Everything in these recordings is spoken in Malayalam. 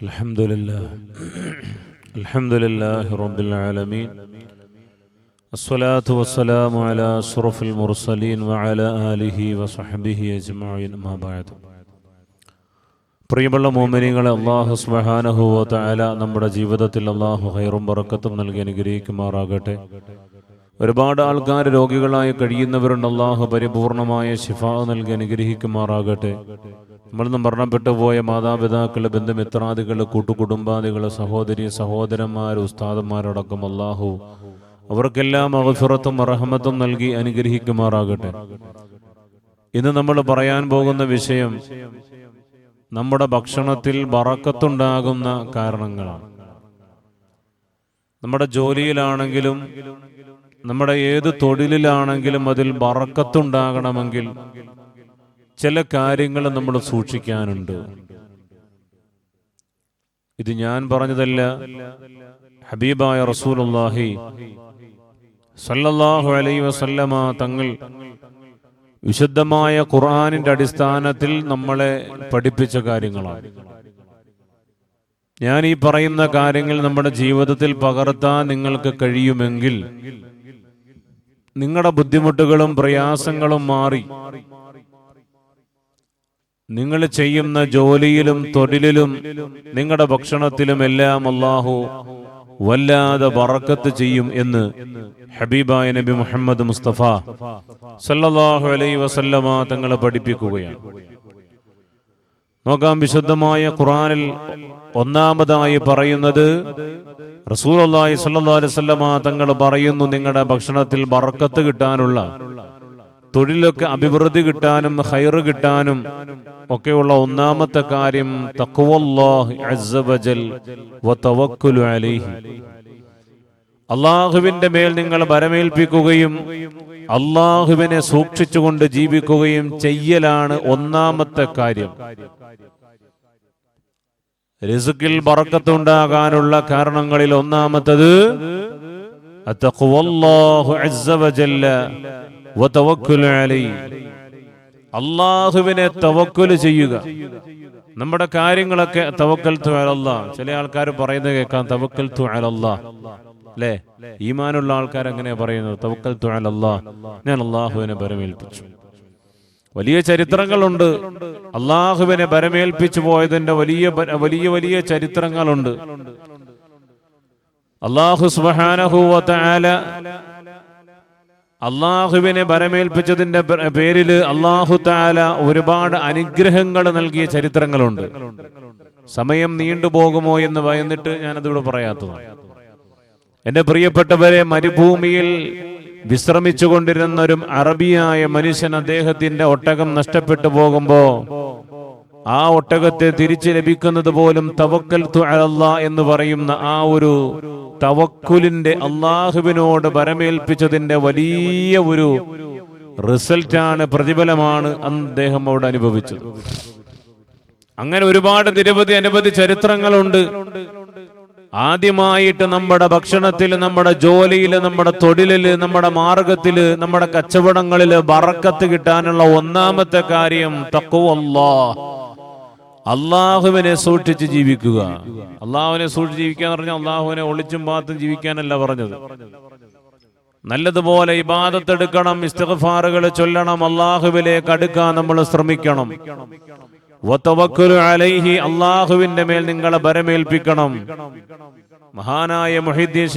الحمد لله الحمد لله رب العالمين الصلاة والسلام على أشرف المرسلين وعلى آله وصحبه أجمعين ما بعد പ്രിയമുള്ള മോമിനികളെ അള്ളാഹു സുബ്ഹാനഹു തആല നമ്മുടെ ജീവിതത്തിൽ അള്ളാഹു ഹൈറും ബറക്കത്തും നൽകി അനുഗ്രഹിക്കുമാറാകട്ടെ ഒരുപാട് ആൾക്കാർ രോഗികളായി കഴിയുന്നവരുണ്ട് അള്ളാഹു പരിപൂർണമായ ശിഫ നൽകി അനുഗ്രഹിക്കുമാറാകട്ടെ നമ്മളിന്ന് മരണപ്പെട്ടു പോയ മാതാപിതാക്കൾ ബന്ധുമിത്രാദികൾ കൂട്ടുകുടുംബാദികൾ സഹോദരി സഹോദരന്മാർ ഉസ്താദന്മാരടക്കം അള്ളാഹു അവർക്കെല്ലാം അവസുറത്തും അർഹമത്തും നൽകി അനുഗ്രഹിക്കുമാറാകട്ടെ. ഇന്ന് നമ്മൾ പറയാൻ പോകുന്ന വിഷയം നമ്മുടെ ഭക്ഷണത്തിൽ വറക്കത്തുണ്ടാകുന്ന കാരണങ്ങളാണ്. നമ്മുടെ ജോലിയിലാണെങ്കിലും നമ്മുടെ ഏത് തൊഴിലിലാണെങ്കിലും അതിൽ ബറക്കത്തുണ്ടാകണമെങ്കിൽ ചില കാര്യങ്ങൾ നമ്മൾ സൂക്ഷിക്കാനുണ്ട്. ഇത് ഞാൻ പറഞ്ഞതല്ല. ഹബീബായ റസൂലുള്ളാഹി സല്ലല്ലാഹു അലൈഹി വസല്ലമ തങ്ങൾ വിശുദ്ധമായ ഖുർആാനിന്റെ അടിസ്ഥാനത്തിൽ നമ്മളെ പഠിപ്പിച്ച കാര്യങ്ങളാണ്. ഞാൻ ഈ പറയുന്ന കാര്യങ്ങൾ നമ്മുടെ ജീവിതത്തിൽ പകർത്താൻ നിങ്ങൾക്ക് കഴിയുമെങ്കിൽ നിങ്ങളുടെ ബുദ്ധിമുട്ടുകളും പ്രയാസങ്ങളും മാറി നിങ്ങൾ ചെയ്യുന്ന ജോലിയിലും തൊഴിലിലും നിങ്ങളുടെ ഭക്ഷണത്തിലും എല്ലാം അള്ളാഹു വല്ലാതെ വറക്കത്ത് ചെയ്യും എന്ന് ഹബീബായ നബി മുഹമ്മദ് മുസ്തഫ സല്ലാഹു അലൈ വസല്ലമ തങ്ങളെ പഠിപ്പിക്കുകയാണ്. നോക്കാം വിശുദ്ധമായ ഖുറാനിൽ ഒന്നാമതായി പറയുന്നത് റസൂൽ അള്ളാഹി സല്ലാ വസല്ലമ തങ്ങൾ പറയുന്നു നിങ്ങളുടെ ഭക്ഷണത്തിൽ വറക്കത്ത് കിട്ടാനുള്ള തൊഴിലൊക്കെ അഭിവൃദ്ധി കിട്ടാനും ഹൈർ കിട്ടാനും ഒക്കെയുള്ള ഒന്നാമത്തെ കാര്യം അള്ളാഹുവിന്റെ മേൽ നിങ്ങൾ വരമേൽപ്പിക്കുകയും അള്ളാഹുവിനെ സൂക്ഷിച്ചുകൊണ്ട് ജീവിക്കുകയും ചെയ്യലാണ് ഒന്നാമത്തെ കാര്യം. റിസുക്കിൽ പറക്കത്തുണ്ടാകാനുള്ള കാരണങ്ങളിൽ ഒന്നാമത്തത് അള്ളാഹുവിനെ തവക്കുൽ ചെയ്യുക. നമ്മുടെ കാര്യങ്ങളൊക്കെ തവക്കൽ തുഴലല്ല ചില ആൾക്കാർ പറയുന്നത് കേൾക്കാം തവക്കൽ തുഴലല്ല അല്ലേ ഈമാനുള്ള ആൾക്കാർ എങ്ങനെയാ പറയുന്നത്? തവക്കൽ തുഴലല്ല ഞാൻ അള്ളാഹുവിനെ പരമേൽപ്പിച്ചു വലിയ ചരിത്രങ്ങളുണ്ട്. അള്ളാഹുവിനെ പരമേൽപ്പിച്ചു പോയതിന്റെ വലിയ വലിയ വലിയ ചരിത്രങ്ങളുണ്ട്. അള്ളാഹു തആല അള്ളാഹുവിനെ ഭരമേൽപ്പിച്ചതിന്റെ പേരിൽ അള്ളാഹു താല ഒരുപാട് അനുഗ്രഹങ്ങൾ നൽകിയ ചരിത്രങ്ങളുണ്ട്. സമയം നീണ്ടുപോകുമോ എന്ന് ഭയന്നിട്ട് ഞാനതിവിടെ പറയാത്തതാണ്. എന്റെ പ്രിയപ്പെട്ടവരെ മരുഭൂമിയിൽ വിശ്രമിച്ചു കൊണ്ടിരുന്ന ഒരു അറബിയായ മനുഷ്യൻ അദ്ദേഹത്തിന്റെ ഒട്ടകം നഷ്ടപ്പെട്ടു പോകുമ്പോ ആ ഒട്ടകത്തെ തിരിച്ചു ലഭിക്കുന്നത് പോലും തവക്കൽ അല്ലാ എന്ന് പറയുന്ന ആ ഒരു തവക്കുലിന്റെ അള്ളാഹുവിനോട് പരമേൽപ്പിച്ചതിന്റെ വലിയ ഒരു റിസൾട്ടാണ് പ്രതിഫലമാണ് അദ്ദേഹം അവിടെ അനുഭവിച്ചത്. അങ്ങനെ ഒരുപാട് നിരവധി അനവധി ചരിത്രങ്ങളുണ്ട്. ആദ്യമായിട്ട് നമ്മുടെ ഭക്ഷണത്തിൽ നമ്മുടെ ജോലിയിൽ നമ്മുടെ തൊഴിലിൽ നമ്മുടെ മാർഗത്തിൽ നമ്മുടെ കച്ചവടങ്ങളിൽ ബറക്കത്ത് കിട്ടാനുള്ള ഒന്നാമത്തെ കാര്യം തക്കുവല്ലാ അള്ളാഹുവിനെ സൂക്ഷിച്ച് ജീവിക്കുക. അള്ളാഹുവിനെ സൂക്ഷിച്ച് ജീവിക്കുക എന്ന് പറഞ്ഞാൽ അള്ളാഹുവിനെ ഒളിച്ചും പാത്തും ജീവിക്കാനല്ല പറഞ്ഞത്. നല്ലതുപോലെ ഇബാദത്തെടുക്കണം ഇസ്തഫാറുകൾ ചൊല്ലണം അള്ളാഹുവിലേക്ക് അടുക്കാൻ നമ്മൾ ശ്രമിക്കണം. അലൈഹി അള്ളാഹുവിന്റെ മേൽ നിങ്ങളെ ബരമേൽപ്പിക്കണം. മഹാനായ മുഹിദ്ദീൻ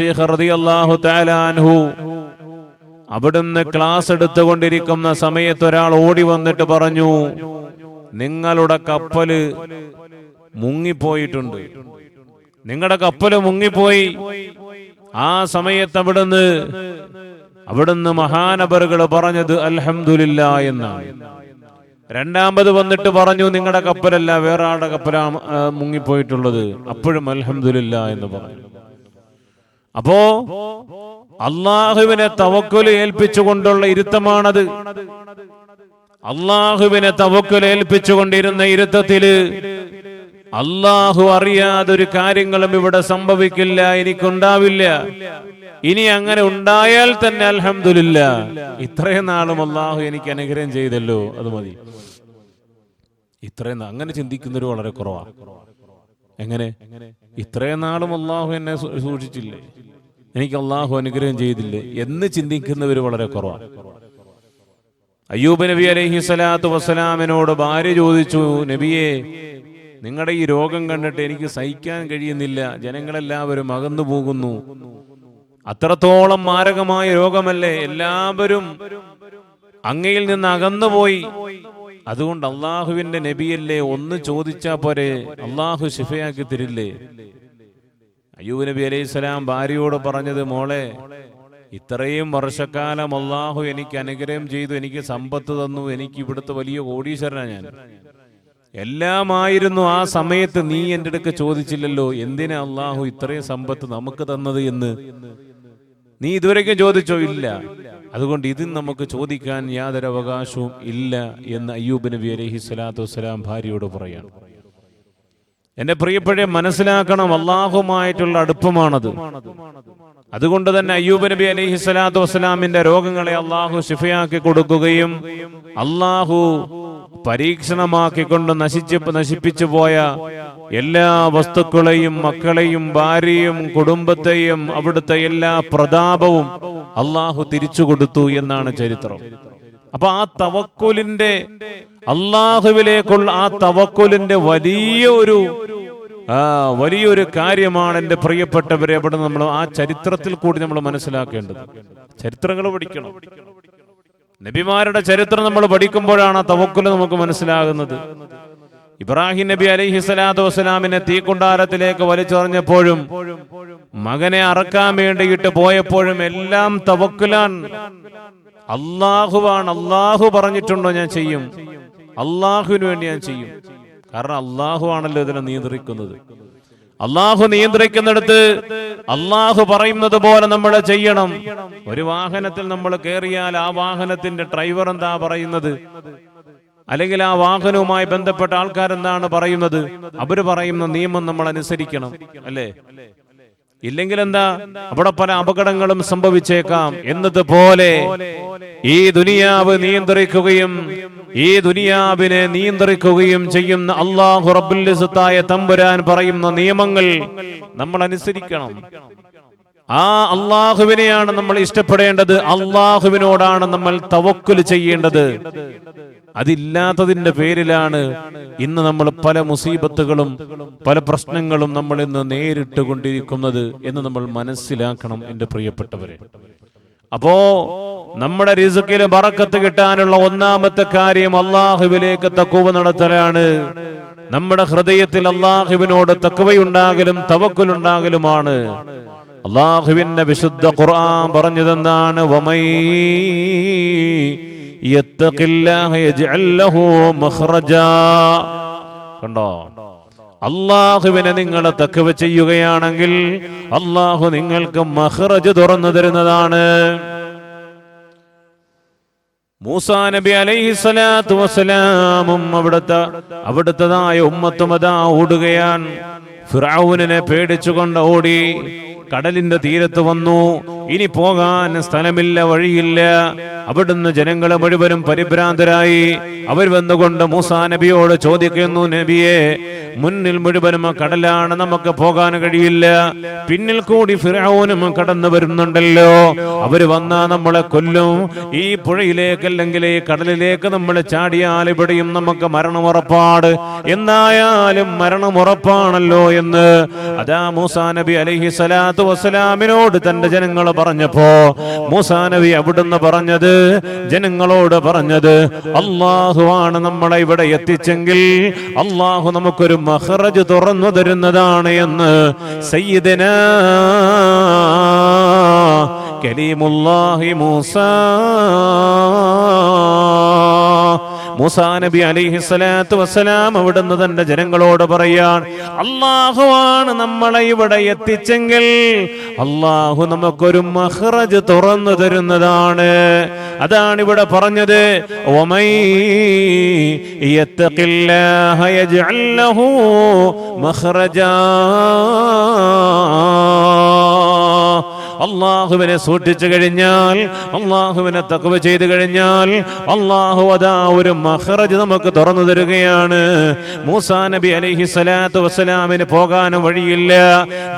അവിടുന്ന് ക്ലാസ് എടുത്തുകൊണ്ടിരിക്കുന്ന സമയത്ത് ഒരാൾ ഓടി വന്നിട്ട് പറഞ്ഞു നിങ്ങളുടെ കപ്പൽ മുങ്ങിപ്പോയിട്ടുണ്ട്. നിങ്ങളുടെ കപ്പൽ മുങ്ങിപ്പോയി. ആ സമയത്ത് അവിടുന്ന് അവിടുന്ന് മഹാനബറുകൾ പറഞ്ഞത് അലഹമില്ല എന്നാണ്. രണ്ടാമത് വന്നിട്ട് പറഞ്ഞു നിങ്ങളുടെ കപ്പലല്ല വേറെ ആളുടെ കപ്പലാ ആ, മുങ്ങിപ്പോയിട്ടുള്ളത്. അപ്പോഴും അലഹമില്ല എന്ന് പറഞ്ഞു. അപ്പോ അള്ളാഹുവിനെ തവക്കുൽ ഏൽപ്പിച്ചുകൊണ്ടുള്ള ഇരുത്തമാണത്. അള്ളാഹുവിനെ തവക്കുലേൽപ്പിച്ചുകൊണ്ടിരുന്ന ഇരുത്തത്തിൽ അള്ളാഹു അറിയാതൊരു കാര്യങ്ങളും ഇവിടെ സംഭവിക്കില്ല എനിക്കുണ്ടാവില്ല. ഇനി അങ്ങനെ ഉണ്ടായാൽ തന്നെ അലഹമില്ല ഇത്രയും നാളും അള്ളാഹു എനിക്ക് അനുഗ്രഹം ചെയ്തല്ലോ അത് മതി. ഇത്രയും അങ്ങനെ ചിന്തിക്കുന്നവർ വളരെ കുറവാണ് എങ്ങനെ? ഇത്രയും നാളും അള്ളാഹു എന്നെ സൂക്ഷിച്ചില്ലേ? എനിക്ക് അള്ളാഹു അനുഗ്രഹം ചെയ്തില്ലേ എന്ന് ചിന്തിക്കുന്നവര് വളരെ കുറവാണ് അയ്യൂബ് നബി അലൈഹി സ്വലാത്തു വസ്സലാമിനോട് ഭാര്യ ചോദിച്ചു നബിയെ നിങ്ങളുടെ ഈ രോഗം കണ്ടിട്ട് എനിക്ക് സഹിക്കാൻ കഴിയുന്നില്ല. ജനങ്ങളെല്ലാവരും അകന്നു പോകുന്നു. അത്രത്തോളം മാരകമായ രോഗമല്ലേ? എല്ലാവരും അങ്ങയിൽ നിന്ന് അകന്നുപോയി. അതുകൊണ്ട് അള്ളാഹുവിന്റെ നബിയല്ലേ ഒന്ന് ചോദിച്ചാ പോരെ? അള്ളാഹു ശിഫയാക്കി തരില്ലേ? അയ്യൂബ് നബി അലൈഹി സ്വലാം ഭാര്യയോട് പറഞ്ഞത് മോളെ ഇത്രയും വർഷക്കാലം അള്ളാഹു എനിക്ക് അനുഗ്രഹം ചെയ്തു എനിക്ക് സമ്പത്ത് തന്നു എനിക്ക് ഇവിടുത്തെ വലിയ കോടീശ്വരനാ ഞാൻ. എല്ലാമായിരുന്നു ആ സമയത്ത് നീ എന്റെ അടുക്ക് ചോദിച്ചില്ലല്ലോ എന്തിനാ അള്ളാഹു ഇത്രയും സമ്പത്ത് നമുക്ക് തന്നത് എന്ന്? നീ ഇതുവരേക്കും ചോദിച്ചോ? ഇല്ല. അതുകൊണ്ട് ഇത് നമുക്ക് ചോദിക്കാൻ യാതൊരു അവകാശവും ഇല്ല എന്ന് അയ്യൂബ് നബി അലഹി സ്വലാത്തു വസ്സലാം ഭാര്യയോട് പറയാണ്. എന്റെ പ്രിയപ്പെട്ട മനസ്സിലാക്കണം അള്ളാഹുമായിട്ടുള്ള അടുപ്പമാണത്. അതുകൊണ്ട് തന്നെ അയ്യൂബ് നബി അലൈഹി സ്വലാത്തു വസ്സലാമിന്റെ രോഗങ്ങളെ അള്ളാഹു ശിഫയാക്കി കൊടുക്കുകയും അള്ളാഹു പരീക്ഷണമാക്കിക്കൊണ്ട് നശിച്ച് നശിപ്പിച്ചു പോയ എല്ലാ വസ്തുക്കളെയും മക്കളെയും ഭാര്യയും കുടുംബത്തെയും അവിടുത്തെ എല്ലാ പ്രതാപവും അള്ളാഹു തിരിച്ചു കൊടുത്തു എന്നാണ് ചരിത്രം. അപ്പൊ ആ തവക്കുലിന്റെ അള്ളാഹുവിലേക്കുള്ള ആ തവക്കുലിന്റെ വലിയ ഒരു ആ വലിയൊരു കാര്യമാണ് എന്റെ പ്രിയപ്പെട്ടവരെ അവിടെ നമ്മൾ ആ ചരിത്രത്തിൽ കൂടി നമ്മൾ മനസ്സിലാക്കേണ്ടത്. ചരിത്രങ്ങൾ പഠിക്കണം. നബിമാരുടെ ചരിത്രം നമ്മൾ പഠിക്കുമ്പോഴാണ് തവക്കുൽ നമുക്ക് മനസ്സിലാകുന്നത്. ഇബ്രാഹിം നബി അലൈഹി സ്വലാത്തു വസ്സലാമിനെ തീക്കുണ്ടാരത്തിലേക്ക് വലിച്ചെറിഞ്ഞപ്പോഴും മകനെ അറക്കാൻ വേണ്ടിയിട്ട് പോയപ്പോഴും എല്ലാം തവക്കുലാൻ. അള്ളാഹുവാണ് അള്ളാഹു പറഞ്ഞിട്ടുണ്ടോ ഞാൻ ചെയ്യും? അള്ളാഹുവിന് വേണ്ടി ഞാൻ ചെയ്യും. കാരണം അള്ളാഹു ആണല്ലോ ഇതിനെ നിയന്ത്രിക്കുന്നത്. അള്ളാഹു നിയന്ത്രിക്കുന്നിടത്ത് അള്ളാഹു പറയുന്നത് പോലെ നമ്മൾ ചെയ്യണം. ഒരു വാഹനത്തിൽ നമ്മൾ കയറിയാൽ ആ വാഹനത്തിന്റെ ഡ്രൈവർ എന്താ പറയുന്നത്? അല്ലെങ്കിൽ ആ വാഹനവുമായി ബന്ധപ്പെട്ട ആൾക്കാരെന്താണ് പറയുന്നത്? അവർ പറയുന്ന നിയമം നമ്മൾ അനുസരിക്കണം അല്ലേ? ഇല്ലെങ്കിൽ എന്താ അവിടെ പല അപകടങ്ങളും സംഭവിച്ചേക്കാം. എന്നതുപോലെ ഈ ദുനിയാവ് നിയന്ത്രിക്കുകയും ഈ ദുനിയാവിനെ നിയന്ത്രിക്കുകയും ചെയ്യുന്ന അള്ളാഹു റബുല്ലിസത്തായ തമ്പുരാൻ പറയുന്ന നിയമങ്ങൾ നമ്മൾ അനുസരിക്കണം. ആ അള്ളാഹുവിനെയാണ് നമ്മൾ ഇഷ്ടപ്പെടേണ്ടത്. അള്ളാഹുവിനോടാണ് നമ്മൾ തവക്കുൽ ചെയ്യേണ്ടത്. അതില്ലാത്തതിന്റെ പേരിലാണ് ഇന്ന് നമ്മൾ പല മുസീബത്തുകളും പല പ്രശ്നങ്ങളും നമ്മൾ ഇന്ന് നേരിട്ട് കൊണ്ടിരിക്കുന്നത് എന്ന് നമ്മൾ മനസ്സിലാക്കണം എന്റെ പ്രിയപ്പെട്ടവരെ. അപ്പോ നമ്മുടെ റിസുക്കിന് ബറക്കത്ത് കിട്ടാനുള്ള ഒന്നാമത്തെ കാര്യം അള്ളാഹുവിലേക്ക് തക്കുവ നടത്തലാണ്. നമ്മുടെ ഹൃദയത്തിൽ അള്ളാഹുവിനോട് തക്കുവയുണ്ടാകലും തവക്കുലുണ്ടാകലുമാണ്. അള്ളാഹുവിന്റെ വിശുദ്ധ ഖുർആൻ പറഞ്ഞതെന്താണ്? കണ്ടോ? അള്ളാഹുവിനെ നിങ്ങൾ തക്കവ ചെയ്യുകയാണെങ്കിൽ അള്ളാഹു നിങ്ങൾക്ക് മഹ്റജ് തുറന്നു തരുന്നതാണ്. മൂസാ നബി അലൈഹി സ്വലാത്തു വസ്സലാമും അവിടുത്തെ അവിടുത്തതായ ഉമ്മത്തുമതാ ഓടുകയാൻ ഫിറൌനിനെ പേടിച്ചുകൊണ്ട് ഓടി. കടലിന്റെ തീരത്ത് വന്നു. ഇനി പോകാൻ സ്ഥലമില്ല വഴിയില്ല. അവിടുന്ന് ജനങ്ങളെ മുഴുവനും പരിഭ്രാന്തരായി. അവർ വന്നുകൊണ്ട് മൂസാ നബിയോട് ചോദിക്കുന്നു നബിയെ മുന്നിൽ മുഴുവനും കടലാണ് നമുക്ക് പോകാൻ കഴിയില്ല. പിന്നിൽ കൂടി ഫിറോനും കടന്നു വരുന്നുണ്ടല്ലോ. അവർ വന്നാ നമ്മളെ കൊല്ലും. ഈ പുഴയിലേക്ക് അല്ലെങ്കിൽ ഈ കടലിലേക്ക് നമ്മൾ ചാടിയാൽ ഇവിടെയും നമുക്ക് മരണമുറപ്പാട് എന്നായാലും മരണമുറപ്പാണല്ലോ എന്ന്. അതാ മൂസാ നബി അലഹി സ്വലാത്തു വസ്സലാമിനോട് തന്റെ ജനങ്ങൾ പറഞ്ഞപ്പോ മൂസാ നബി അവിടുന്ന് പറഞ്ഞത് ജനങ്ങളോട് പറഞ്ഞത് അള്ളാഹുവാണ് നമ്മളെ ഇവിടെ എത്തിച്ചെങ്കിൽ അള്ളാഹു നമുക്കൊരു മഹറജ് തുറന്നു തരുന്നതാണ് എന്ന് സയ്യിദന കലീമുല്ലാഹി മൂസ മൂസാ നബി അലിഹി സ്വലാത്തു വസ്സലാം അവിടുന്ന് തന്റെ ജനങ്ങളോട് പറയാൻ അള്ളാഹുവാണ് നമ്മളെ ഇവിടെ എത്തിച്ചെങ്കിൽ അള്ളാഹു നമുക്കൊരു മഹ്റജ് തുറന്നു തരുന്നതാണ്. അതാണ് ഇവിടെ പറഞ്ഞത്. ഒമൈ അള്ളാഹുവിനെ സൂക്ഷിച്ചു കഴിഞ്ഞാൽ അള്ളാഹുവിനെ തക്കവ് ചെയ്തു കഴിഞ്ഞാൽ അള്ളാഹു അതാ ഒരു മഹറജ് നമുക്ക് തുറന്നു തരികയാണ്. മൂസാ നബി അലൈഹി സ്വലാത്തു വസ്സലാമിന് പോകാനും വഴിയില്ല.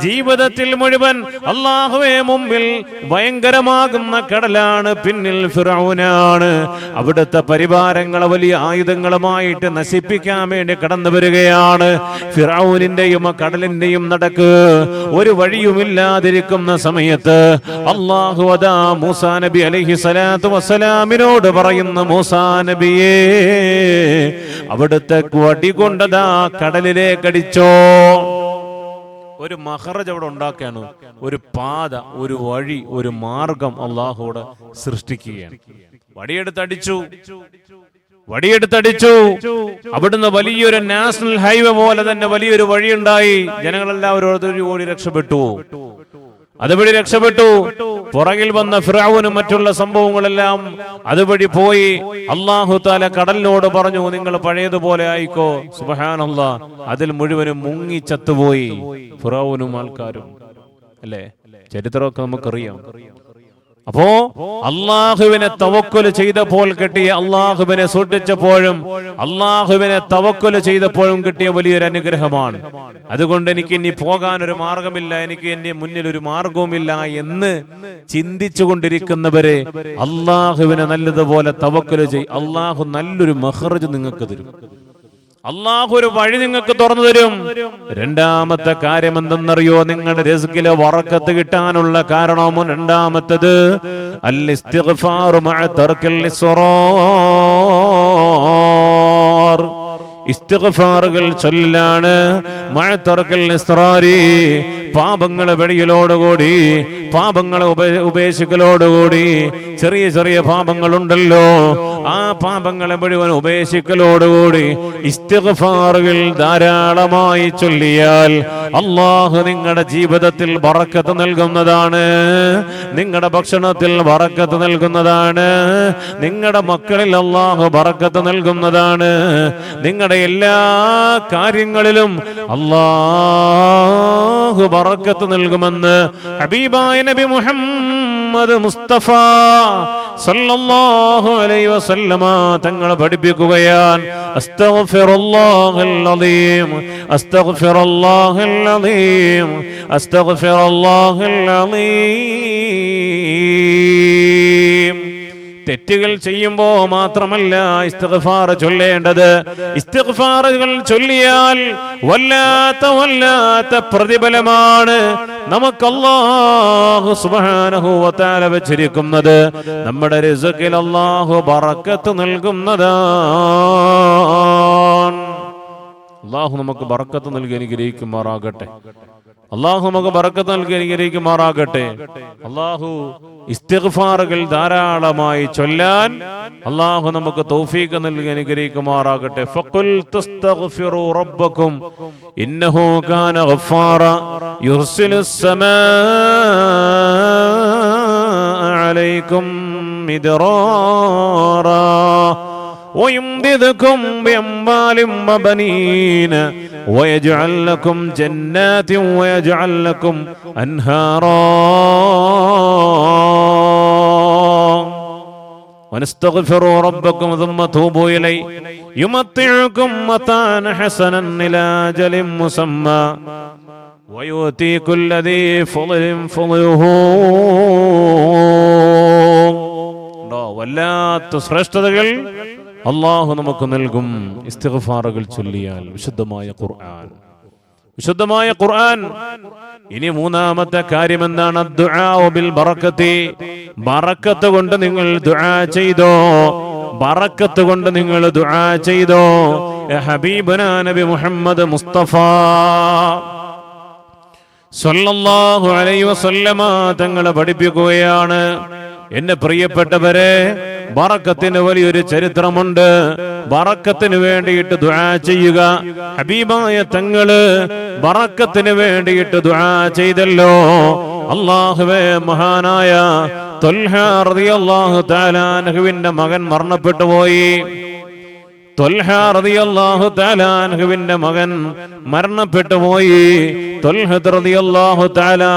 ജീവിതത്തിൽ മുഴുവൻ അള്ളാഹുവെ മുമ്പിൽ ഭയങ്കരമാകുന്ന കടലാണ് പിന്നിൽ ഫിറൌനാണ്. അവിടുത്തെ പരിവാരങ്ങളെ വലിയ ആയുധങ്ങളുമായിട്ട് നശിപ്പിക്കാൻ വേണ്ടി കടന്നു വരികയാണ്. ഫിറൌനിന്റെയും കടലിന്റെയും നടക്ക് ഒരു വഴിയുമില്ലാതിരിക്കുന്ന സമയത്ത് അള്ളാഹു അതാ മൂസാ നബി അലൈഹി സ്വലാത്തു വസ്സലാമിനോട് പറയുന്ന മൂസാ നബിയേ അവിടുത്തെ വടി കൊണ്ടതാ കടലിലേക്ക് അടിച്ചോ. ഒരു മഹറജ് അവിടെ ഉണ്ടാക്കുകയാണ് ഒരു പാത ഒരു വഴി ഒരു മാർഗം അള്ളാഹുവിടെ സൃഷ്ടിക്കുകയാണ്. വടിയെടുത്തടിച്ചു. വടിയെടുത്തടിച്ചു. അവിടുന്ന് വലിയൊരു നാഷണൽ ഹൈവേ പോലെ തന്നെ വലിയൊരു വഴിയുണ്ടായി. ജനങ്ങളെല്ലാവരും ഒരു ഓടി രക്ഷപ്പെട്ടു. അതുവഴി രക്ഷപ്പെട്ടു. പുറകിൽ വന്ന ഫിറാവുനും മറ്റുള്ള സംഭവങ്ങളെല്ലാം അതുവഴി പോയി. അള്ളാഹു താല കടലിനോട് പറഞ്ഞു നിങ്ങൾ പഴയതുപോലെ ആയിക്കോ. സുബഹാനല്ല. അതിൽ മുഴുവനും മുങ്ങി ചത്തുപോയി ഫിറാവുനും ആൾക്കാരും. അല്ലേ? ചരിത്രമൊക്കെ നമുക്കറിയാം. അപ്പോ അള്ളാഹുവിനെ തവക്കുൽ ചെയ്തപ്പോൾ കിട്ടിയ അള്ളാഹുവിനെ സൂക്ഷിച്ചപ്പോഴും അള്ളാഹുവിനെ തവക്കുൽ ചെയ്തപ്പോഴും കിട്ടിയ വലിയൊരു അനുഗ്രഹമാണ്. അതുകൊണ്ട് എനിക്ക് ഇനി പോകാൻ ഒരു മാർഗമില്ല എനിക്ക് എന്റെ മുന്നിൽ ഒരു മാർഗവുമില്ല എന്ന് ചിന്തിച്ചു കൊണ്ടിരിക്കുന്നവരെ അള്ളാഹുവിനെ നല്ലതുപോലെ തവക്കുൽ ചെയ് അള്ളാഹു നല്ലൊരു മഹറജ് നിങ്ങൾക്ക് തരും. അള്ളാഹു ഒരു വഴി നിങ്ങൾക്ക് തുറന്നു തരും. രണ്ടാമത്തെ കാര്യം എന്തെന്നറിയോ? നിങ്ങളുടെ രസുക്കിലെ വറക്കത്ത് കിട്ടാനുള്ള കാരണവും രണ്ടാമത്തത് ഇസ്തിഗ്ഫാറുകൾ ചൊല്ലാണ്. മഴ തുറക്കൽ പാപങ്ങളെ വെളിയിലോടുകൂടി പാപങ്ങളെ ഉപേ ഉപേക്ഷിക്കലോടുകൂടി. ചെറിയ ചെറിയ പാപങ്ങളുണ്ടല്ലോ. ആ പാപങ്ങളെ മുഴുവൻ ഉപേക്ഷിക്കലോടുകൂടി. ഇസ്തിഗ്ഫാറുകൾ ധാരാളമായി ചൊല്ലിയാൽ അള്ളാഹു നിങ്ങളുടെ ജീവിതത്തിൽ വറക്കത്ത് നൽകുന്നതാണ്. നിങ്ങളുടെ ഭക്ഷണത്തിൽ വറക്കത്ത് നൽകുന്നതാണ്. നിങ്ങളുടെ മക്കളിൽ അള്ളാഹു വറക്കത്ത് നൽകുന്നതാണ്. നിങ്ങളുടെ എല്ലാ കാര്യങ്ങളിലും അള്ളാഹു ബറക്കത്ത് നൽകുമെന്ന് ഹബീബായ നബി മുഹമ്മദ് മുസ്തഫ സല്ലല്ലാഹു അലൈഹി വസല്ലമ തങ്ങൾ പഠിപ്പിക്കുകയാണ്. അസ്തഗ്ഫിറുല്ലാഹൽ അലീം അസ്തഗ്ഫിറുല്ലാഹൽ അലീം അസ്തഗ്ഫിറുല്ലാഹൽ അലീം തെറ്റുകൾ ചെയ്യുമ്പോ മാത്രമല്ല ഇസ്തിഗ്ഫാർ ചൊല്ലേണ്ടത്. ഇസ്തിഗ്ഫാറുകൾ ചൊല്ലിയാൽ വല്ലാത്ത വല്ലാത്ത പ്രതിഫലമാണ് നമുക്ക് അല്ലാഹു സുബ്ഹാനഹു വെച്ചിരിക്കുന്നത്. നമ്മുടെ റിസ്ഖിൽ അല്ലാഹു ബറക്കത്ത് നൽകുന്നതാണ്. അള്ളാഹു നമുക്ക് ബറക്കത്ത് നൽകി അനുഗ്രഹിക്കുമാറാകട്ടെ. അള്ളാഹു നമുക്ക് ബറക്കത്ത് നൽകി അനുഗ്രഹിക്കുമാറാകട്ടെ. അള്ളാഹു ഇസ്തിഗ്ഫാറുകൾ ധാരാളമായി ചൊല്ലാൻ അള്ളാഹു നമുക്ക് തൗഫീഖ് നൽകി അനുഗ്രഹിക്കുമാറാകട്ടെ. ഫഖുൽ തസ്തഗ്ഫിറു റബ്ബക്കും ഇന്നഹു കാന ഗഫാറ യുർസിലുസ് സമാഅ അലൈക്കും മിദ്റാറാ. ويمددكم بأموال وبنين ويجعل لكم جنات ويجعل لكم أنهارا ونستغفروا ربكم ثم توبوا إليه يمتعكم متاعا حسنا إلى أجل مسمى ويؤتي كل ذي فضل فضله ഉണ്ടോ വല്ലാത്ത ശ്രേഷ്ഠതകൾ അള്ളാഹു നമുക്ക് നൽകും ഇസ്തിഗ്ഫാറുകൾ ചൊല്ലിയാൽ വിശുദ്ധമായ ഖുർആൻ. വിശുദ്ധമായ ഖുർആൻ. ഇനി മൂന്നാമത്തെ കാര്യം എന്താണ് ബിൽ ബറക്കത്തി. ബറക്കത്ത് കൊണ്ട് നിങ്ങൾ ദുആ ചെയ്തോ? ബറക്കത്ത് കൊണ്ട് നിങ്ങൾ ദുആ ചെയ്തോ? ഹബീബനാ നബി മുഹമ്മദ് മുസ്തഫ. സല്ലല്ലാഹു അലൈഹി വസല്ലമ തങ്ങളെ പഠിപ്പിക്കുകയാണ്. എന്റെ പ്രിയപ്പെട്ടവരെ ബറക്കത്തിന് വലിയൊരു ചരിത്രമുണ്ട്. ബറക്കത്തിന് വേണ്ടിയിട്ട് ദുആ ചെയ്യുക. ഹബീബായ തങ്ങൾ ബറക്കത്തിന് വേണ്ടിയിട്ട് ദുആ ചെയ്തല്ലോ. അള്ളാഹുവേ മഹാനായ തൊൽഹ റളിയല്ലാഹു തആലാ നഹുവിന്റെ മകൻ മരണപ്പെട്ടു പോയി. മകൻ മരണപ്പെട്ടു പോയി.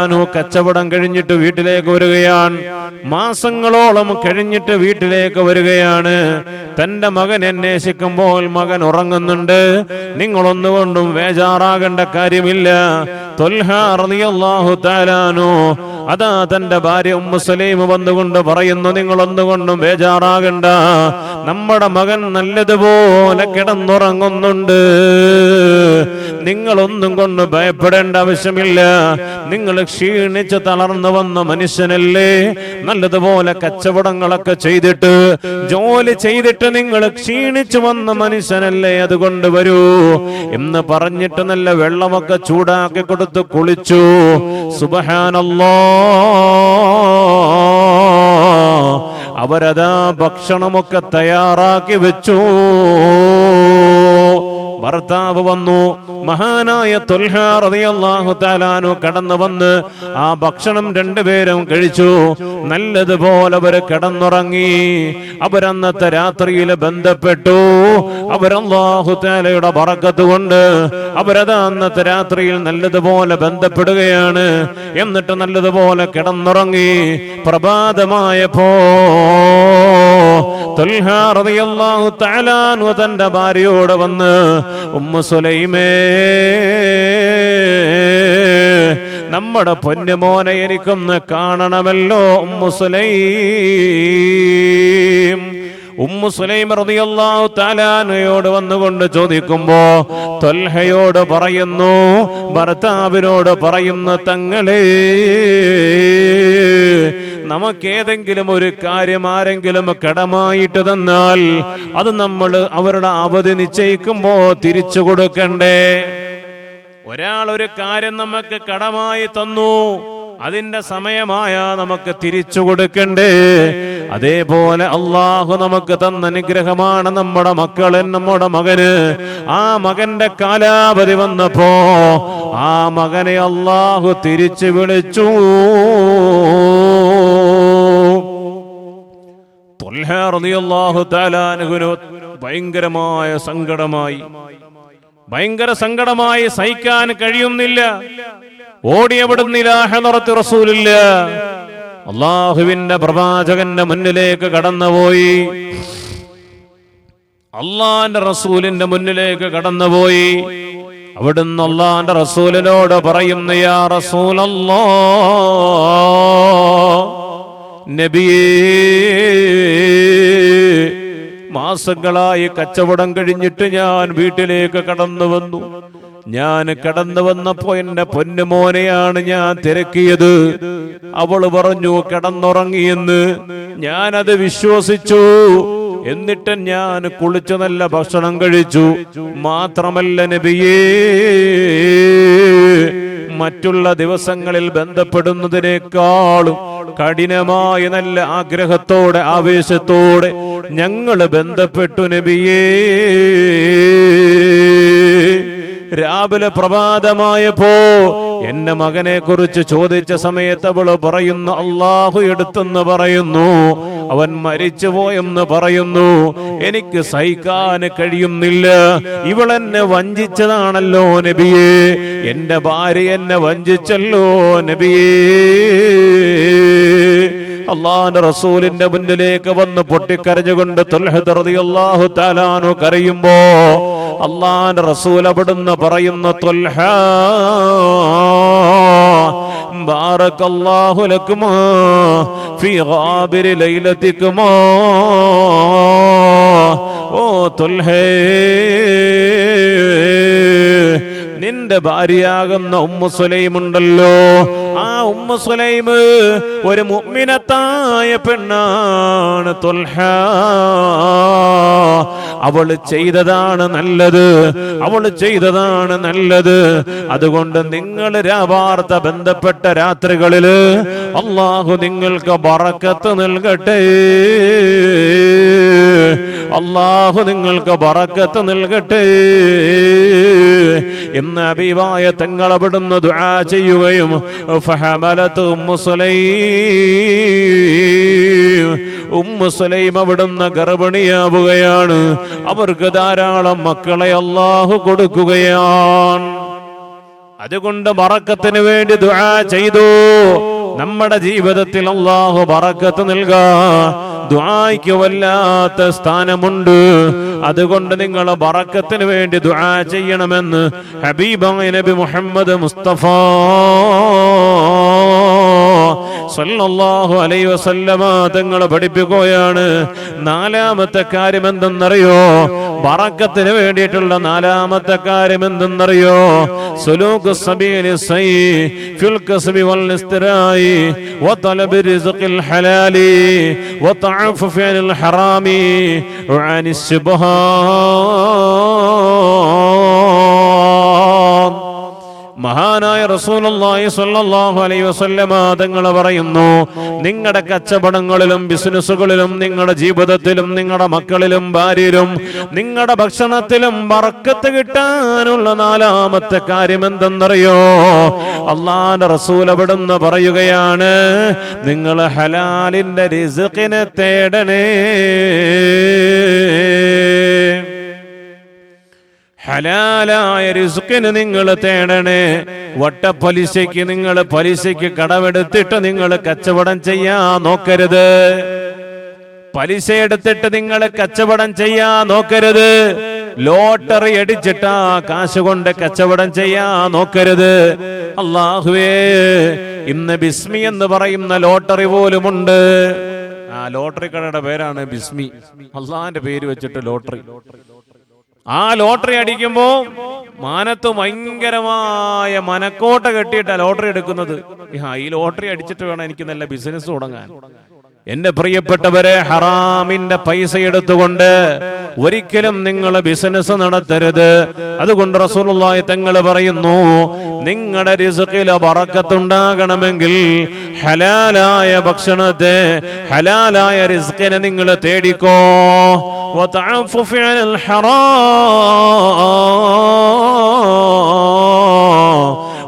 അൻഹു കച്ചവടം കഴിഞ്ഞിട്ട് വീട്ടിലേക്ക് വരികയാണ്. മാസങ്ങളോളം കഴിഞ്ഞിട്ട് വീട്ടിലേക്ക് വരികയാണ്. തന്റെ മകൻ അന്വേഷിക്കുമ്പോൾ മകൻ ഉറങ്ങുന്നുണ്ട്. നിങ്ങളൊന്നുകൊണ്ടും വേജാറാകേണ്ട കാര്യമില്ല. അൻഹു അതാ തന്റെ ഭാര്യ ഉമ്മു സലീം വന്നുകൊണ്ട് പറയുന്നു നിങ്ങളൊന്നുകൊണ്ടും ബേജാറാകണ്ട നമ്മുടെ മകൻ നല്ലതുപോലെ കിടന്നുറങ്ങുന്നുണ്ട്. നിങ്ങളൊന്നും കൊണ്ട് ഭയപ്പെടേണ്ട ആവശ്യമില്ല. നിങ്ങൾ ക്ഷീണിച്ച് തളർന്നു വന്ന മനുഷ്യനല്ലേ? നല്ലതുപോലെ കച്ചവടങ്ങളൊക്കെ ചെയ്തിട്ട് ജോലി ചെയ്തിട്ട് നിങ്ങൾ ക്ഷീണിച്ചു വന്ന മനുഷ്യനല്ലേ അതുകൊണ്ട് വരൂ. എന്ന് പറഞ്ഞിട്ട് നല്ല വെള്ളമൊക്കെ ചൂടാക്കി കൊടുത്ത് കുളിച്ചു. സുബഹാനല്ലോ. അവരതാ ഭക്ഷണമൊക്കെ തയ്യാറാക്കി വെച്ചു. ഭർത്താവ് വന്നു. മഹാനായ തൊൽഹ റളിയല്ലാഹു തആലാനു കടന്നു വന്ന് ആ ഭക്ഷണം രണ്ടുപേരും കഴിച്ചു. നല്ലതുപോലെ അവർ കിടന്നുറങ്ങി. അവരന്നത്തെ രാത്രിയിൽ ബന്ധപ്പെട്ടു. അവരല്ലാഹു താലയുടെ പറക്കത്ത് കൊണ്ട് അവരത് അന്നത്തെ രാത്രിയിൽ നല്ലതുപോലെ ബന്ധപ്പെടുകയാണ്. എന്നിട്ട് നല്ലതുപോലെ കിടന്നുറങ്ങി. പ്രഭാതമായപ്പോ തന്റെ ഭാര്യയോട് വന്ന് ഉമ്മ സുലൈമേ നമ്മുടെ പൊന്നുമോനെ എനിക്കൊന്ന് കാണണമല്ലോ ഉമ്മു സുലൈം. ഉമ്മു സുലൈം റളിയല്ലാഹു തആലാനയോട് വന്നുകൊണ്ട് ചോദിക്കുമ്പോ തൊൽഹയോട് പറയുന്നു ഭർത്താവിനോട് പറയുന്ന തങ്ങളെ. നമുക്കേതെങ്കിലും ഒരു കാര്യം ആരെങ്കിലും കടമായിട്ട് തന്നാൽ അത് നമ്മൾ അവരുടെ അവധി നിശ്ചയിക്കുമ്പോ തിരിച്ചു കൊടുക്കണ്ടേ? ഒരാൾ ഒരു കാര്യം നമുക്ക് കടമായി തന്നു. അതിന്റെ സമയമായ നമുക്ക് തിരിച്ചു കൊടുക്കണ്ടേ? അതേപോലെ അള്ളാഹു നമുക്ക് തന്ന അനുഗ്രഹമാണ് നമ്മുടെ മക്കളെ നമ്മുടെ മകന്. ആ മകന്റെ കാലാവധി വന്നപ്പോ ആ മകനെ അള്ളാഹു തിരിച്ചു വിളിച്ചു. ഭയങ്കരമായ സങ്കടമായി. ഭയങ്കര സങ്കടമായി സഹിക്കാൻ കഴിയുന്നില്ല. ഓടിയവിടുന്ന് റസൂലില്ല? അള്ളാഹുവിന്റെ പ്രവാചകന്റെ മുന്നിലേക്ക് കടന്നുപോയി. അള്ളാന്റെ റസൂലിന്റെ മുന്നിലേക്ക് കടന്നുപോയി. അവിടുന്ന് അള്ളാന്റെ റസൂലിനോട് പറയുന്ന യാ റസൂലല്ലോ നബിയേ മാസങ്ങളായി കച്ചവടം കഴിഞ്ഞിട്ട് ഞാൻ വീട്ടിലേക്ക് കടന്നു വന്നു. ഞാൻ കടന്നു വന്നപ്പോ എന്റെ പൊന്നുമോനെയാണ് ഞാൻ തിരക്കിയത്. അവൾ പറഞ്ഞു കിടന്നുറങ്ങിയെന്ന് ഞാനത് വിശ്വസിച്ചു. എന്നിട്ട് ഞാൻ കുളിച്ചു നല്ല ഭക്ഷണം കഴിച്ചു. മാത്രമല്ല നബിയേ മറ്റുള്ള ദിവസങ്ങളിൽ ബന്ധപ്പെടുന്നതിനേക്കാളും കഠിനമായ നല്ല ആഗ്രഹത്തോടെ ആവേശത്തോടെ ഞങ്ങൾ ബന്ധപ്പെട്ടു നബിയേ. രാവിലെ പ്രഭാതമായപ്പോ എന്റെ മകനെ കുറിച്ച് ചോദിച്ച സമയത്ത് അവൾ പറയുന്നു അള്ളാഹു എടുത്തെന്ന് പറയുന്നു അവൻ മരിച്ചുപോയെന്ന് പറയുന്നു എനിക്ക് സഹിക്കാൻ കഴിയുന്നില്ല ഇവളെന്നെ വഞ്ചിച്ചതാണല്ലോ നബിയേ എന്റെ ഭാര്യ എന്നെ വഞ്ചിച്ചല്ലോ നബിയേ. അള്ളാന്റെ റസൂലിന്റെ മുന്നിലേക്ക് വന്ന് പൊട്ടിക്കരഞ്ഞുകൊണ്ട് അള്ളാഹു താലാനു കരയുമ്പോ അള്ളാന്റെ റസൂൽ അവിടുന്ന് പറയുന്ന തൊൽഹ ഓ നിന്റെ ഭാര്യയാകുന്ന ഉമ്മു സുലൈമുണ്ടല്ലോ ആ ഉമ്മ സുലൈം ഒരു മുഅ്മിനത്തായ പെണ്ണാണ് തൊൽഹ. അവൾ ചെയ്തതാണ് നല്ലത് അവൾ ചെയ്തതാണ് നല്ലത്. അതുകൊണ്ട് നിങ്ങൾ രാവാർത്ത ബന്ധപ്പെട്ട രാത്രികളിൽ അള്ളാഹു നിങ്ങൾക്ക് ബറക്കത്ത് നൽകട്ടെ. അള്ളാഹു നിങ്ങൾക്ക് ബറക്കത്ത് നൽകട്ടെ. എന്ന് അഭിവായ തങ്ങൾ അവിടുന്ന് ദുആ ചെയ്യുകയും ഫഹമലത്ത് ഉമ്മു സുലൈം ഉമ്മു സുലൈം അവിടുന്ന് ഗർഭിണിയാവുകയാണ്. അവർക്ക് ധാരാളം മക്കളെ അള്ളാഹു കൊടുക്കുകയാണ്. അതുകൊണ്ട് ബറക്കത്തിന് വേണ്ടി ദുആ ചെയ്തു. നമ്മുടെ ജീവിതത്തിൽ അള്ളാഹു ബറക്കത്ത് നൽകാ. ദുആയ്ക്ക് വല്ലാത്ത സ്ഥാനമുണ്ട്. അതുകൊണ്ട് നിങ്ങൾ ബറക്കത്തിന് വേണ്ടി ദുആ ചെയ്യണമെന്ന് ഹബീബായ നബി മുഹമ്മദ് മുസ്തഫ സല്ലല്ലാഹു അലൈഹി വസല്ലമ തങ്ങളെ പഠിപ്പിക്കുകയാണ്. നാലാമത്തെ കാര്യം എന്തെന്നറിയോ ബറക്കത്തിന് വേണ്ടിയിട്ടുള്ള നാലാമത്തെ കാര്യം എന്തെന്നറിയോ സുലൂഖ് സബീലി സൈ ഫിൽ കസ്ബി വൽ ഇസ്തിറായി വതലബ് റിസ്ഖിൽ ഹലാലി വതഅഫഫിൽ ഹറാമി വഅനിസ് ശുബഹാ. മഹാനായ റസൂലുള്ളാഹി സ്വല്ലല്ലാഹു അലൈഹി വസല്ലമ തങ്ങൾ പറയുന്നു നിങ്ങളുടെ കച്ചവടങ്ങളിലും ബിസിനസ്സുകളിലും നിങ്ങളുടെ ജീവിതത്തിലും നിങ്ങളുടെ മക്കളിലും ഭാര്യയിലും നിങ്ങളുടെ ഭക്ഷണത്തിലും വറക്കത്ത് കിട്ടാനുള്ള നാലാമത്തെ കാര്യം എന്തെന്നറിയോ അള്ളാന്റെ റസൂൽ അവിടുന്ന് പറയുകയാണ് നിങ്ങൾ ഹലാലിന്റെ റിസ്ഖിനെ തേടണേ. ഹലാലായ റിസ്ക്കിന് നിങ്ങൾ തേടണേ. വട്ടപ്പലിശയ്ക്ക് നിങ്ങൾ പലിശയ്ക്ക് കടമെടുത്തിട്ട് നിങ്ങൾ കച്ചവടം ചെയ്യാ നോക്കരുത്. പലിശ എടുത്തിട്ട് നിങ്ങൾ കച്ചവടം ചെയ്യാ നോക്കരുത്. ലോട്ടറി അടിച്ചിട്ട് കാശ് കൊണ്ട് കച്ചവടം ചെയ്യാ നോക്കരുത്. അള്ളാഹുവേ ഇന്ന് ബിസ്മി എന്ന് പറയുന്ന ലോട്ടറി പോലുമുണ്ട്. ആ ലോട്ടറി കടയുടെ പേരാണ് ബിസ്മി. അള്ളാഹിന്റെ പേര് വെച്ചിട്ട് ലോട്ടറി ലോട്ടറി. ആ ലോട്ടറി അടിക്കുമ്പോ മാനത്ത് ഭയങ്കരമായ മനക്കോട്ട കെട്ടിയിട്ടാ ലോട്ടറി എടുക്കുന്നത്. ഈ ലോട്ടറി അടിച്ചിട്ട് വേണം എനിക്ക് നല്ല ബിസിനസ് തുടങ്ങാൻ. എന്റെ പ്രിയപ്പെട്ടവരെ ഹറാമിന്റെ പൈസ എടുത്തുകൊണ്ട് ഒരിക്കലും നിങ്ങൾ ബിസിനസ് നടത്തരുത്. അതുകൊണ്ട് റസൂലുള്ളാഹി തങ്ങൾ പറയുന്നു നിങ്ങളുടെ റിസ്ഖിലെ ബറക്കത്തുണ്ടാകണമെങ്കിൽ ഹലാലായ ഭക്ഷണത്തെ ഹലാലായ റിസ്ഖിനെ നിങ്ങൾ തേടിക്കോ.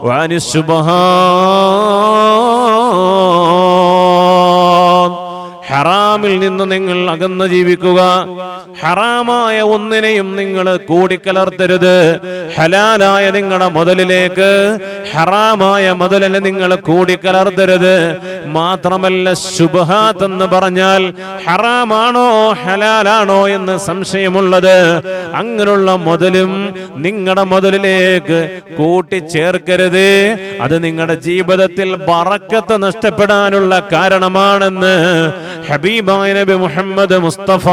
വാനിശുബഹാ ഹറാമിൽ നിന്ന് നിങ്ങൾ അകന്ന് ജീവിക്കുക. ഹറാമായ ഒന്നിനെയും നിങ്ങൾ കൂടിക്കലർത്തരുത്. ഹലാലായ നിങ്ങളുടെ മുതലിലേക്ക് ഹറാമായ മുതലിനെ നിങ്ങൾ കൂടിക്കലർത്തരുത്. മാത്രമല്ല ശുഭഹാത്ത് എന്ന് പറഞ്ഞാൽ ഹറാമാണോ ഹലാലാണോ എന്ന് സംശയമുള്ളത്. അങ്ങനെയുള്ള മുതലും നിങ്ങളുടെ മുതലിലേക്ക് കൂട്ടിച്ചേർക്കരുത്. അത് നിങ്ങളുടെ ജീവിതത്തിൽ പറക്കത്ത് നഷ്ടപ്പെടാനുള്ള കാരണമാണെന്ന് ഹബീബായ നബി മുഹമ്മദ് മുസ്തഫ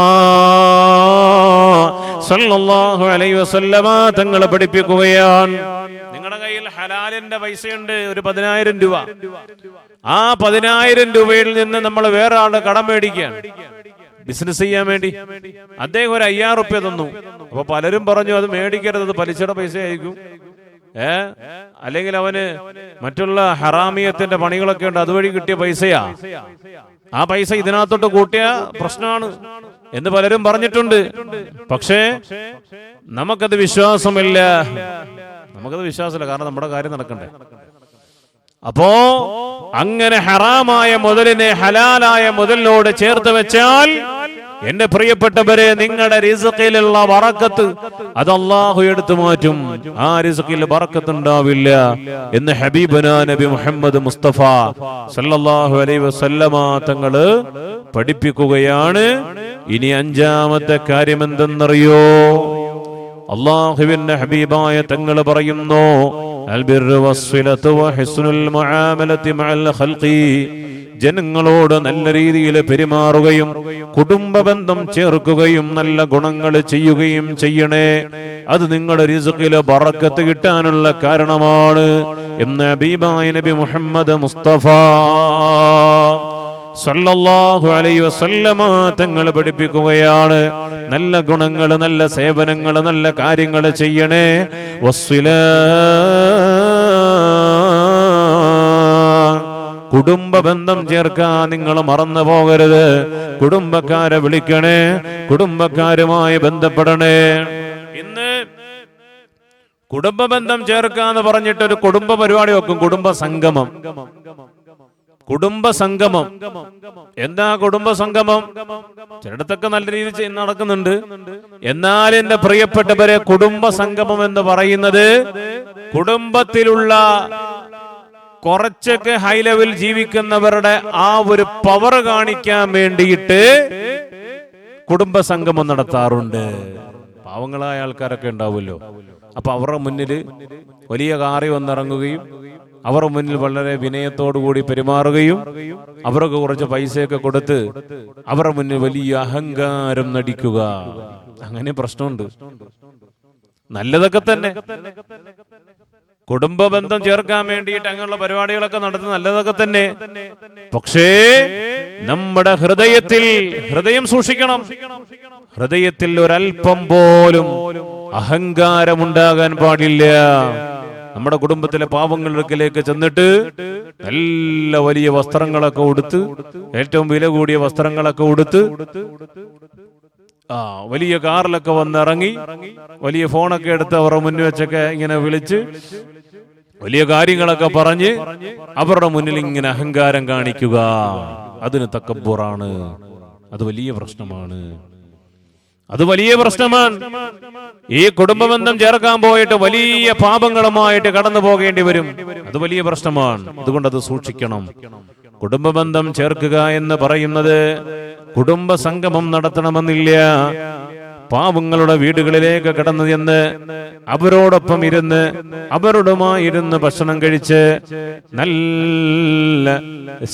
സല്ലല്ലാഹു അലൈഹി വസല്ലമ തങ്ങളെ പഠിപ്പിക്കുകയാണ്. നിങ്ങളുടെ കയ്യിൽ ഹലാലിന്റെ പൈസയുണ്ട് ഒരു പതിനായിരം രൂപ. ആ പതിനായിരം രൂപയിൽ നിന്ന് നമ്മൾ വേറെ ആൾ കടം മേടിക്കുകയാണ്. ബിസിനസ് ചെയ്യാൻ വേണ്ടി. അദ്ദേഹം ഒരു അയ്യായിരം റുപ്യ തന്നു. അപ്പൊ പലരും പറഞ്ഞു അത് മേടിക്കരുത് അത് പലിശയുടെ പൈസ ആയിരിക്കും ഏ? അല്ലെങ്കിൽ അവന് മറ്റുള്ള ഹറാമിയത്തിന്റെ പണികളൊക്കെ ഉണ്ട് അതുവഴി കിട്ടിയ പൈസയാ. ആ പൈസ ഇതിനകത്തോട്ട് കൂട്ടിയ പ്രശ്നമാണ് എന്ന് പലരും പറഞ്ഞിട്ടുണ്ട്. പക്ഷേ നമുക്കത് വിശ്വാസമില്ല. നമുക്കത് വിശ്വാസമില്ല. കാരണം നമ്മുടെ കാര്യം നടക്കണ്ടേ. അപ്പോ അങ്ങനെ ഹറാമായ മുതലിനെ ഹലാലായ മുതലിനോട് ചേർത്ത് വെച്ചാൽ എന്റെ പ്രിയപ്പെട്ടവരെ നിങ്ങളുടെ റിസക്കിലുള്ള വറക്കത്ത് അത് അള്ളാഹു എടുത്തു മാറ്റും. ആ റിസക്കിൽ വറക്കത്ത് ഉണ്ടാവില്ല എന്ന് ഹബീബന നബി മുഹമ്മദ് മുസ്തഫ സല്ലല്ലാഹു അലൈഹി വസല്ലമ തങ്ങൾ പഠിപ്പിക്കുകയാണ്. ഇനി അഞ്ചാമത്തെ കാര്യം എന്തെന്നറിയോ? അള്ളാഹുവിന്റെ ഹബീബായ തങ്ങൾ പറയുന്നു മുആമലത്തി ഖൽഖി. ജനങ്ങളോട് നല്ല രീതിയിൽ പെരുമാറുകയും കുടുംബ ബന്ധം ചേർക്കുകയും നല്ല ഗുണങ്ങൾ ചെയ്യുകയും ചെയ്യണേ. അത് നിങ്ങളുടെ റിസുക്കിൽ ബറക്കത്ത് കിട്ടാനുള്ള കാരണമാണ്. എന്ന് ഹബീബായ നബി മുഹമ്മദ് മുസ്തഫ സല്ലല്ലാഹു അലൈഹി വസല്ലമ തങ്ങൾ പഠിപ്പിക്കുകയാണ്. നല്ല ഗുണങ്ങൾ നല്ല സേവനങ്ങൾ നല്ല കാര്യങ്ങൾ ചെയ്യണേ. വസ്സില കുടുംബ ബന്ധം ചേർക്കാൻ നിങ്ങൾ മറന്നു പോകരുത്. കുടുംബക്കാരെ വിളിക്കണേ. കുടുംബക്കാരുമായി ബന്ധപ്പെടണേ. ഇന്ന് കുടുംബ ബന്ധം ചേർക്കാന്ന് പറഞ്ഞിട്ട് ഒരു കുടുംബ പരിപാടി വെക്കും. കുടുംബ സംഗമം. കുടുംബ സംഗമം. എന്താ കുടുംബ സംഗമം? ചിലയിടത്തൊക്കെ നല്ല രീതിയിൽ നടക്കുന്നുണ്ട്. എന്നാൽ എന്റെ പ്രിയപ്പെട്ടവരെ കുടുംബ സംഗമം എന്ന് പറയുന്നത് കുടുംബത്തിലുള്ള കുറച്ചൊക്കെ ഹൈ ലെവൽ ജീവിക്കുന്നവരുടെ ആ ഒരു പവർ കാണിക്കാൻ വേണ്ടിയിട്ട് കുടുംബ സംഗമം നടത്താറുണ്ട്. പാവങ്ങളായ ആൾക്കാരൊക്കെ ഉണ്ടാവുമല്ലോ. അപ്പൊ അവരുടെ മുന്നിൽ വലിയ കാറി വന്നിറങ്ങുകയും അവരുടെ മുന്നിൽ വളരെ കൂടി പെരുമാറുകയും അവർക്ക് കുറച്ച് പൈസയൊക്കെ കൊടുത്ത് അവരുടെ മുന്നിൽ വലിയ അഹങ്കാരം നടിക്കുക. അങ്ങനെ പ്രശ്നമുണ്ട്. നല്ലതൊക്കെ തന്നെ. കുടുംബ ബന്ധം ചേർക്കാൻ വേണ്ടിയിട്ട് അങ്ങനെയുള്ള പരിപാടികളൊക്കെ നടത്തുന്ന നല്ലതൊക്കെ തന്നെ. പക്ഷേ നമ്മുടെ ഹൃദയത്തിൽ ഹൃദയം സൂക്ഷിക്കണം. ഹൃദയത്തിൽ ഒരല്പം പോലും അഹങ്കാരമുണ്ടാകാൻ പാടില്ല. നമ്മുടെ കുടുംബത്തിലെ പാവങ്ങളിലേക്ക് ചെന്നിട്ട് നല്ല വലിയ വസ്ത്രങ്ങളൊക്കെ ഉടുത്ത് ഏറ്റവും വില കൂടിയ വസ്ത്രങ്ങളൊക്കെ ഉടുത്ത് ആ വലിയ കാറിലൊക്കെ വന്നിറങ്ങി വലിയ ഫോണൊക്കെ എടുത്ത് അവരുടെ മുന്നിൽ വെച്ചൊക്കെ ഇങ്ങനെ വിളിച്ച് വലിയ കാര്യങ്ങളൊക്കെ പറഞ്ഞ് അവരുടെ മുന്നിൽ ഇങ്ങനെ അഹങ്കാരം കാണിക്കുക. അതിന് തക്കബുറാണ്. അത് വലിയ പ്രശ്നമാണ്. അത് വലിയ പ്രശ്നമാണ്. ഈ കുടുംബബന്ധം ചേർക്കാൻ പോയിട്ട് വലിയ പാപങ്ങളുമായിട്ട് കടന്നു പോകേണ്ടി വരും. അത് വലിയ പ്രശ്നമാണ്. അതുകൊണ്ട് അത് സൂക്ഷിക്കണം. കുടുംബബന്ധം ചേർക്കുക എന്ന് പറയുന്നത് കുടുംബ സംഗമം നടത്തണമെന്നില്ല. പാവങ്ങളുടെ വീടുകളിലേക്ക് കടന്നു ചെന്ന് അവരോടൊപ്പം ഇരുന്ന് അവരോടുമായിരുന്ന് ഭക്ഷണം കഴിച്ച് നല്ല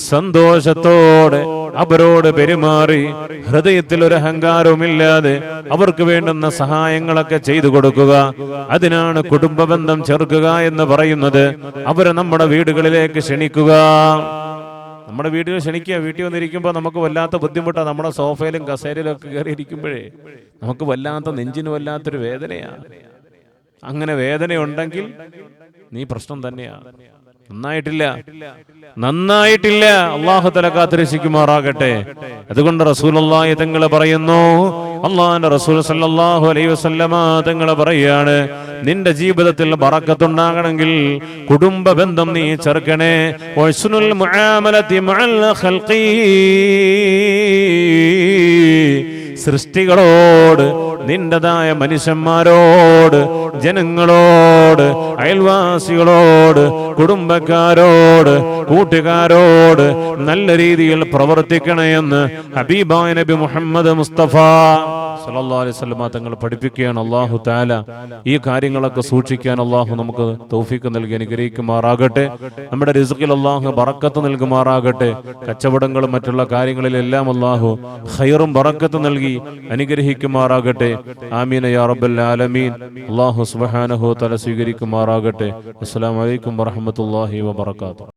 സന്തോഷത്തോടെ അവരോട് പെരുമാറി ഹൃദയത്തിൽ ഒരു അഹങ്കാരവുമില്ലാതെ അവർക്ക് വേണ്ടുന്ന സഹായങ്ങളൊക്കെ ചെയ്തു കൊടുക്കുക. അതിനാണ് കുടുംബബന്ധം ചേർക്കുക എന്ന് പറയുന്നത്. അവരെ നമ്മുടെ വീടുകളിലേക്ക് ക്ഷണിക്കുക. നമ്മുടെ വീട്ടിൽ ക്ഷണിക്കുക വീട്ടിൽ വന്നിരിക്കുമ്പോൾ നമുക്ക് വല്ലാത്ത ബുദ്ധിമുട്ടാണ് നമ്മുടെ സോഫയിലും കസേരയിലും ഒക്കെ കയറി ഇരിക്കുമ്പോഴേ നമുക്ക് വല്ലാത്ത നെഞ്ചിന് വല്ലാത്തൊരു വേദനയാണ് അങ്ങനെ വേദനയുണ്ടെങ്കിൽ നീ പ്രശ്നം തന്നെയാണ് നന്നായിട്ടില്ല. നന്നായിട്ടില്ല. അള്ളാഹു തല കാത്തിരക്ഷിക്കുമാറാകട്ടെ. അതുകൊണ്ട് റസൂലുള്ളാഹി തങ്ങൾ പറയുന്നു അള്ളാഹിന്റെ റസൂൽ സല്ലല്ലാഹു അലൈഹി വസല്ലമ തങ്ങൾ പറയാണ് നിന്റെ ജീവിതത്തിൽ ബറക്കത്തുണ്ടാകണമെങ്കിൽ കുടുംബ ബന്ധം നീ ചെറുക്കണേ സൃഷ്ടികളോട് നിന്റേതായ മനുഷ്യന്മാരോട് ജനങ്ങളോട് അയൽവാസികളോട് കുടുംബക്കാരോട് കൂട്ടുകാരോട് നല്ല രീതിയിൽ പ്രവർത്തിക്കണമെന്ന് ഹബീബായ നബി മുഹമ്മദ് മുസ്തഫ സല്ലല്ലാഹു അലൈഹി തങ്ങൾ പഠിപ്പിക്കുകയാണ് അള്ളാഹു താല ഈ കാര്യങ്ങളൊക്കെ സൂക്ഷിക്കാൻ അള്ളാഹു നമുക്ക് തൗഫീക്ക് നൽകി അനുഗ്രഹിക്കുമാറാകട്ടെ. നമ്മുടെ റിസുക്കിൽ അള്ളാഹു ബറക്കത്ത് നൽകുമാറാകട്ടെ. കച്ചവടങ്ങളും മറ്റുള്ള കാര്യങ്ങളിലെല്ലാം അള്ളാഹു ഖൈറും ബറക്കത്ത് നൽകി അനുഗ്രഹിക്കുമാറാകട്ടെ. ആമീന യാ റബ്ബൽ ആലമീൻ. അള്ളാഹു സുബ്ഹാനഹു തല സ്വീകരിക്കുമാറാകട്ടെ. അസ്സലാമു അലൈക്കും വറഹ്മത്തുള്ളാഹി വബറകാതുഹു